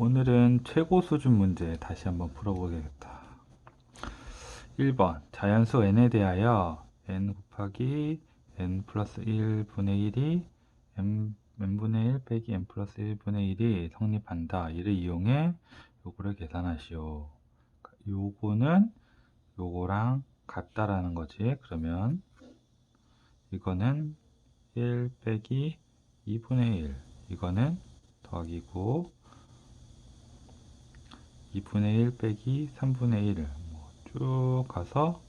오늘은 최고 수준 문제 다시 한번 풀어보겠다. 1번 자연수 n에 대하여 n 곱하기 n 플러스 1분의 1이 m, n분의 1 빼기 n 플러스 1분의 1이 성립한다. 이를 이용해 요거를 계산하시오. 요거는 요거랑 같다라는 거지. 그러면 이거는 1 빼기 2분의 1 이거는 더하기고 2분의 1 빼기 3분의 1을 쭉 가서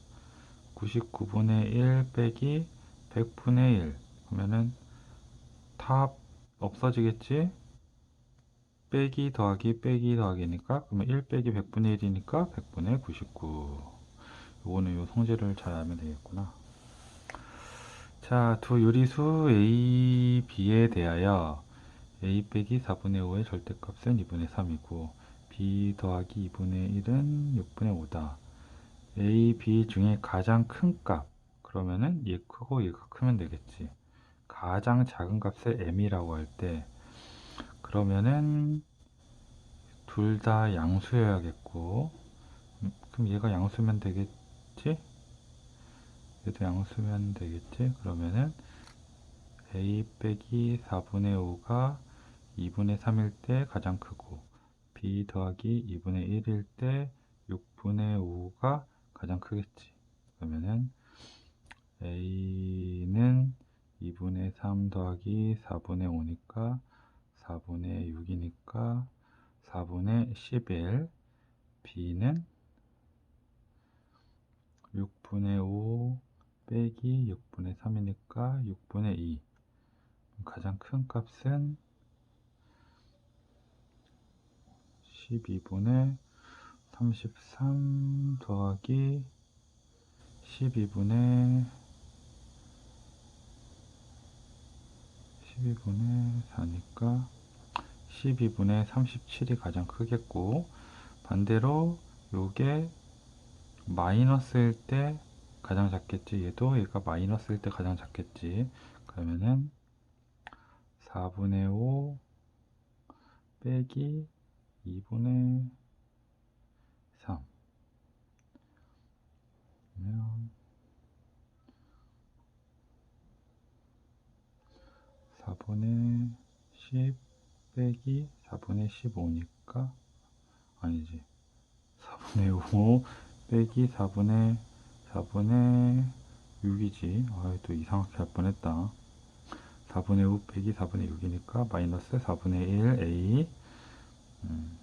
99분의 1 빼기 100분의 1 그러면은 탑 없어지겠지? 빼기 더하기 빼기 더하기니까 그러면 1 빼기 100분의 1이니까 100분의 99 요거는 요 성질을 잘 알면 되겠구나 자, 두 요리수 A, B에 대하여 A 빼기 4분의 5의 절대값은 2분의 3이고 b 더하기 2분의 1은 6분의 5다. a, b 중에 가장 큰 값. 그러면은 얘 크고 얘가 크면 되겠지. 가장 작은 값을 m이라고 할 때, 그러면은 둘 다 양수여야겠고, 음, 그럼 얘가 양수면 되겠지? 얘도 양수면 되겠지? 그러면은 a 빼기 4분의 5가 2분의 3일 때 가장 크고, b 더하기 2분의 1일 때 6분의 5가 가장 크겠지. 그러면은 a는 2분의 3 더하기 4분의 5니까 4분의 6이니까 4분의 11 b는 6분의 5 빼기 6분의 3이니까 6분의 2 가장 큰 값은 12분의 33 더하기 12분의 12분의 4니까 12분의 37이 가장 크겠고 반대로 요게 마이너스일 때 가장 작겠지? 얘도 얘가 마이너스일 때 가장 작겠지? 그러면은 4분의 5 빼기 2분의 3 그러면 4분의 10 빼기 4분의 15니까 아니지. 4분의 5 빼기 4분의 4분의 6이지. 아또 이상하게 할 뻔했다. 4분의 5 빼기 4분의 6이니까 마이너스 4분의 1 a 음,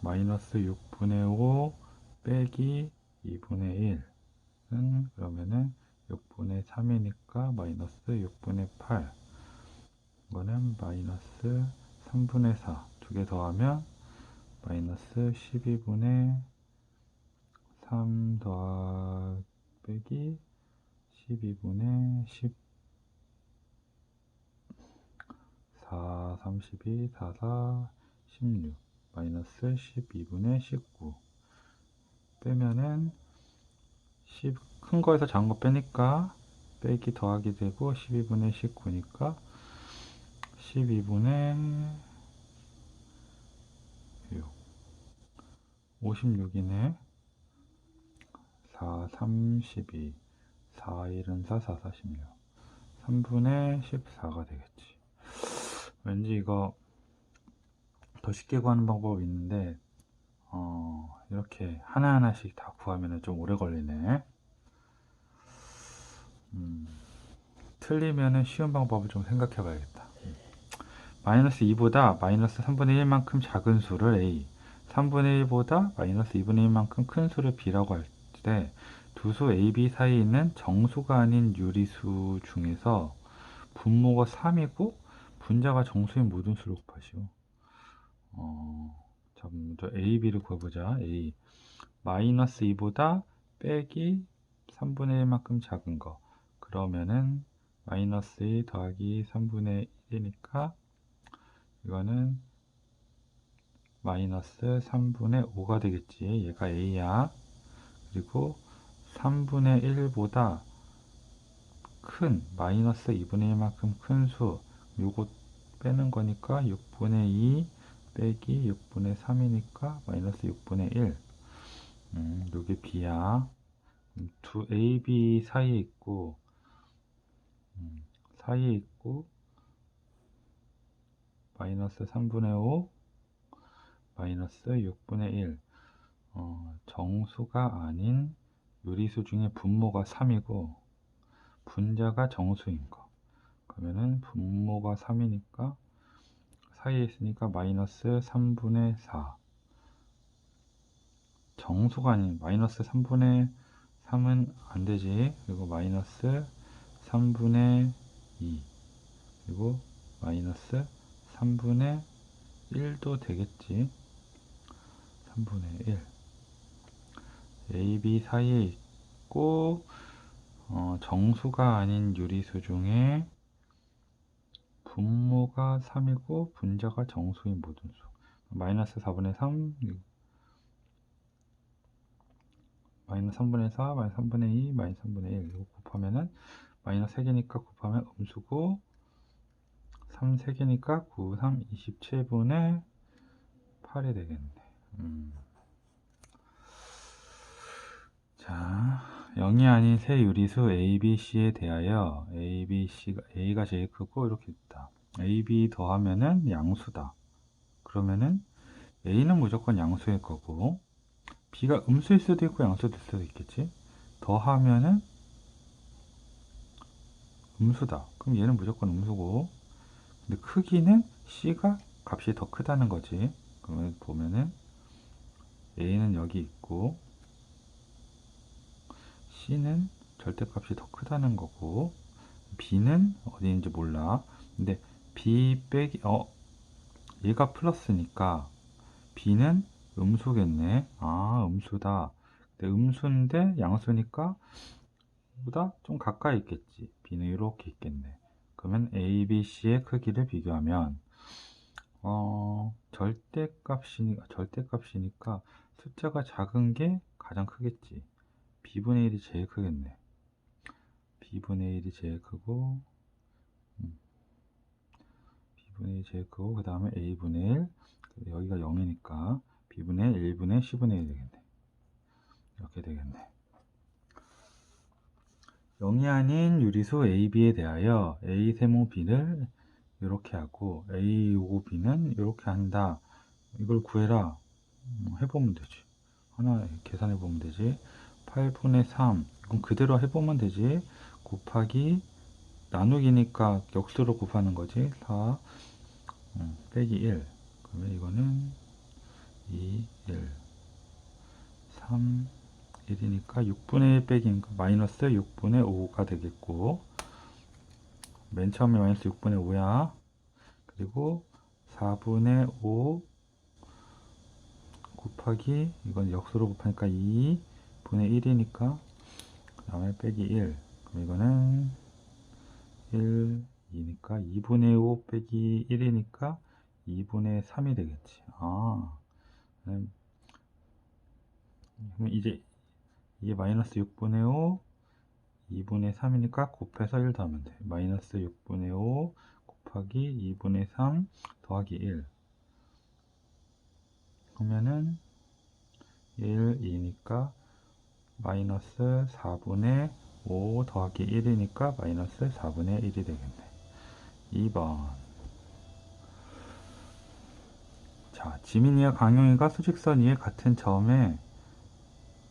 마이너스 6분의 5 빼기 2분의 1은 그러면은 6분의 3이니까 마이너스 6분의 8 이거는 마이너스 3분의 4 두 개 더하면 마이너스 12분의 3 더하 빼기 12분의 10 4, 32, 4, 4, 16 마이너스 12분의 19 빼면은 10, 큰 거에서 작은 거 빼니까 빼기 더하기 되고 12분의 19니까 12분의 6 56이네. 4, 32 4, 1은 4, 4, 46 3분의 14가 되겠지. 왠지 이거 더 쉽게 구하는 방법이 있는데 어, 이렇게 하나하나씩 다 구하면 좀 오래 걸리네. 음, 틀리면 쉬운 방법을 좀 생각해 봐야겠다. 마이너스 2보다 마이너스 3분의 1만큼 작은 수를 A 3분의 1보다 마이너스 2분의 1만큼 큰 수를 B라고 할 때 두 수 A, B 사이에 있는 정수가 아닌 유리수 중에서 분모가 3이고 분자가 정수인 모든 수를 곱하시오 어, 자, 먼저 A, B를 구해보자. A. 마이너스 2보다 빼기 3분의 1만큼 작은 거. 그러면은 마이너스 2 더하기 3분의 1이니까 이거는 마이너스 3분의 5가 되겠지. 얘가 A야. 그리고 3분의 1보다 큰 마이너스 2분의 1만큼 큰 수. 요거 빼는 거니까 6분의 2 빼기 6분의 3이니까 마이너스 6분의 1. 음, 요게 b야. 음, 두 a, b 사이에 있고 음, 사이에 있고 마이너스 3분의 5 마이너스 6분의 1 어, 정수가 아닌 요리수 중에 분모가 3이고 분자가 정수인 거 그러면은 분모가 3이니까 사이에 있으니까 마이너스 3분의 4 정수가 아닌 마이너스 3분의 3은 안 되지. 그리고 마이너스 3분의 2 그리고 마이너스 3분의 1도 되겠지. 3분의 1 A, B 사이에 있고 어, 정수가 아닌 유리수 중에 분모가 3이고 분자가 정수인 모든 수. 마이너스 4분의 3 마이너스 3분의 4 마이너스 3분의 2 마이너스 3분의 1 이거 곱하면은 마이너스 3개니까 곱하면 음수고 3 3개니까 9 3 27분의 8이 되겠네. 음. 자 0이 아닌 세 유리수 A, B, C에 대하여 A, B, C가 A가 제일 크고 이렇게 있다. A, B 더하면은 양수다. 그러면은 A는 무조건 양수일 거고 B가 음수일 수도 있고 양수일 수도 있겠지? 더하면은 음수다. 그럼 얘는 무조건 음수고. 근데 크기는 C가 값이 더 크다는 거지. 그러면 보면은 A는 여기 있고 C는 절대값이 더 크다는 거고 B는 어디 있는지 몰라. 근데 B 빼기 어 얘가 플러스니까 B는 음수겠네. 아 음수다. 근데 음수인데 양수니까 보다 좀 가까이 있겠지. B는 이렇게 있겠네. 그러면 A, B, C의 크기를 비교하면 어, 절대값이니까 절대값이니까 숫자가 작은 게 가장 크겠지 b분의 1이 제일 크겠네. B분의 1이 제일 크고 음, b분의 1이 제일 크고 그 다음에 a분의 1 여기가 0이니까 b분의 1, 1분의 10분의 1 되겠네. 이렇게 되겠네. 0이 아닌 유리수 AB에 대하여 A 세모 B를 이렇게 하고 A 요거 B는 이렇게 한다. 이걸 구해라. 음, 해보면 되지. 하나 계산해 보면 되지 8분의 3 이건 그대로 해보면 되지. 곱하기 나누기니까 역수로 곱하는 거지. 4 음, 빼기 1 그러면 이거는 2 1 3 1이니까 6분의 1 빼기 마이너스 6분의 5가 되겠고 맨 처음에 마이너스 6분의 5야. 그리고 4분의 5 곱하기 이건 역수로 곱하니까 2 분의 1이니까 그 다음에 빼기 1 그럼 이거는 1, 2니까 2분의 5 빼기 1이니까 2분의 3이 되겠지. 아 그럼 이제 이게 마이너스 6분의 5 2분의 3이니까 곱해서 1 더하면 돼. 마이너스 6분의 5 곱하기 2분의 3 더하기 1 그러면은 1, 2니까 마이너스 4분의 5 더하기 1이니까 마이너스 4분의 1이 되겠네. 2번 자, 지민이와 강용이가 수직선 위에 같은 점에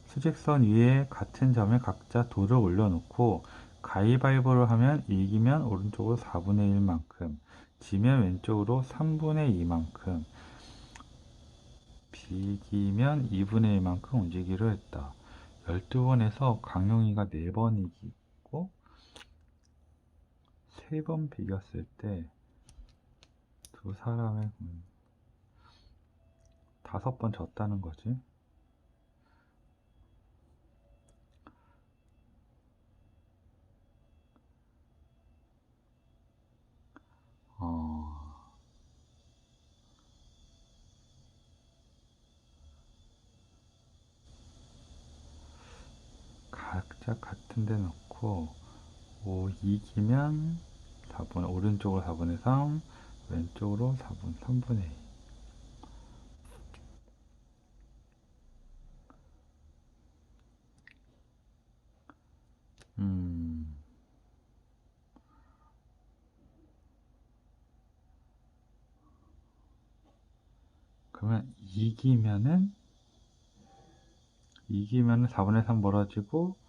수직선 위에 같은 점에 각자 돌을 올려놓고 가위바위보를 하면 이기면 오른쪽으로 4분의 1만큼 지면 왼쪽으로 3분의 2만큼 비기면 2분의 1만큼 움직이기로 했다. 12번에서 강용이가 4번 이기고 3번 비겼을 때 두 사람의 음, 다섯 번 졌다는 거지. 살짝 같은 데 넣고 5 2기면 4분 오른쪽으로 4분의 3 왼쪽으로 4분 3분의 2 음. 그러면 이기면은 이기면은 4분의 3 멀어지고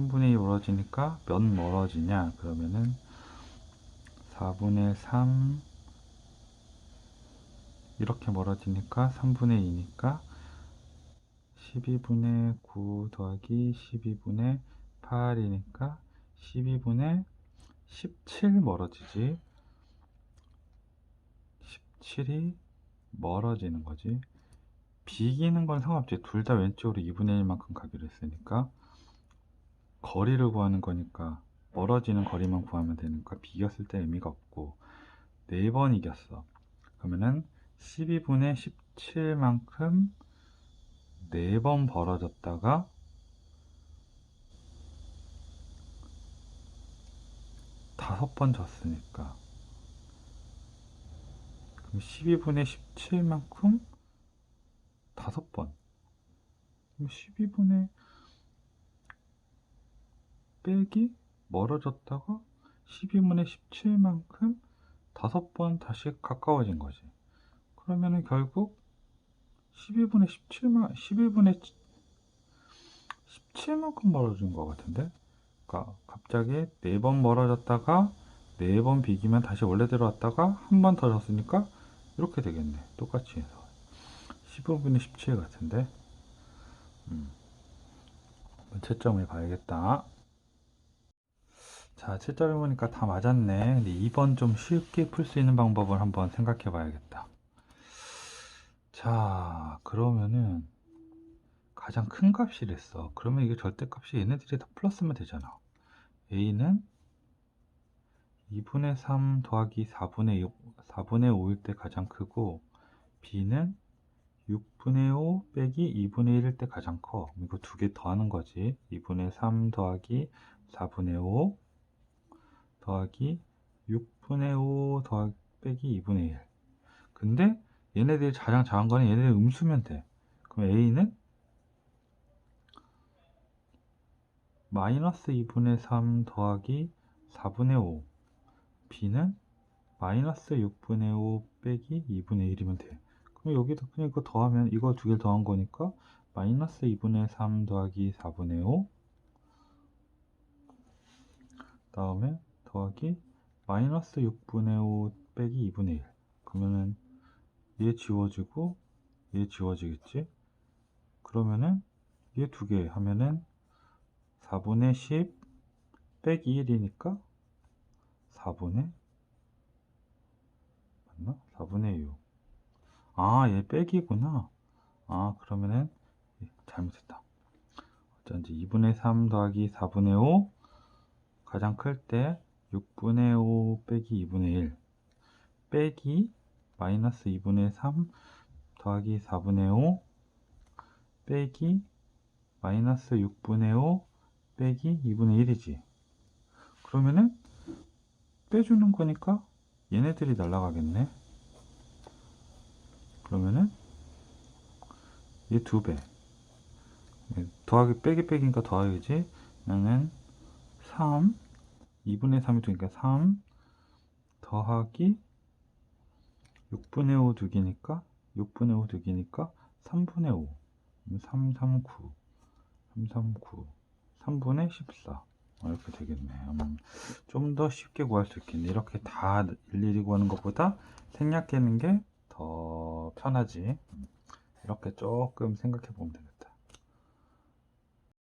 3분의 2 멀어지니까 몇 멀어지냐? 그러면은 4분의 3 이렇게 멀어지니까 3분의 2니까 12분의 9 더하기 12분의 8이니까 12분의 17 멀어지지. 17이 멀어지는 거지. 비기는 건 상관없지. 둘 다 왼쪽으로 2분의 1만큼 가기로 했으니까 거리를 구하는 거니까 멀어지는 거리만 구하면 되니까 비겼을 때 의미가 없고. 4번 이겼어. 그러면은 12분의 17만큼 4번 벌어졌다가 다섯 번 졌으니까. 그럼 12분의 17만큼 다섯 번. 그럼 12분의 빼기 멀어졌다가 12분의 17만큼 다섯 번 다시 가까워진 거지. 그러면은 결국 12분의 17만 12분의 17만큼 멀어진 것 같은데? 그러니까 갑자기 4번 멀어졌다가 4번 비기면 다시 원래대로 왔다가 한 번 더 졌으니까 이렇게 되겠네. 똑같이 해서. 15분의 17 같은데? 음. 채점을 봐야겠다 자 채점해 보니까 다 맞았네. 근데 2번 좀 쉽게 풀 수 있는 방법을 한번 생각해 봐야겠다. 자 그러면은 가장 큰 값이랬어. 그러면 이게 절대값이 얘네들이 다 플러스면 되잖아. A는 2분의 3 더하기 4분의 6, 4분의 5일 때 가장 크고 b는 6분의 5 빼기 2분의 1일 때 가장 커. 이거 두 개 더하는 거지. 2분의 3 더하기 4분의 5 더하기 6분의 5 더하기 빼기 2분의 1 근데 얘네들이 가장 작은 거는 얘네들 음수면 돼. 그럼 a는 마이너스 2분의 3 더하기 4분의 5 b는 마이너스 6분의 5 빼기 2분의 1이면 돼. 그럼 여기다 그냥 이거 더하면 이거 두 개를 더한 거니까 마이너스 2분의 3 더하기 4분의 5 다음에 더하기 마이너스 6분의 5 빼기 2분의 1 그러면은 얘 지워지고 얘 지워지겠지 그러면은 얘 두 개 하면은 4분의 10 빼기 1이니까 4분의 맞나? 4분의 6 아, 얘 빼기구나. 아, 그러면은 예, 잘못했다. 어쩐지 2분의 3 더하기 4분의 5 가장 클 때 6분의 5 빼기 2분의 1 빼기 마이너스 2분의 3 더하기 4분의 5 빼기 마이너스 6분의 5 빼기 2분의 1이지. 그러면은 빼주는 거니까 얘네들이 날아가겠네. 그러면은 얘 두 배. 더하기 빼기 빼기니까 더하기지. 그러면은 3 2분의 3이 두니까 3 더하기 6분의 5 두 개니까 6분의 5 두 개니까 3분의 5 339 339 3분의 14 이렇게 되겠네. 음, 좀더 쉽게 구할 수 있겠네. 이렇게 다 일일이 구하는 것보다 생략되는 게 더 편하지. 음, 이렇게 조금 생각해 보면 되겠다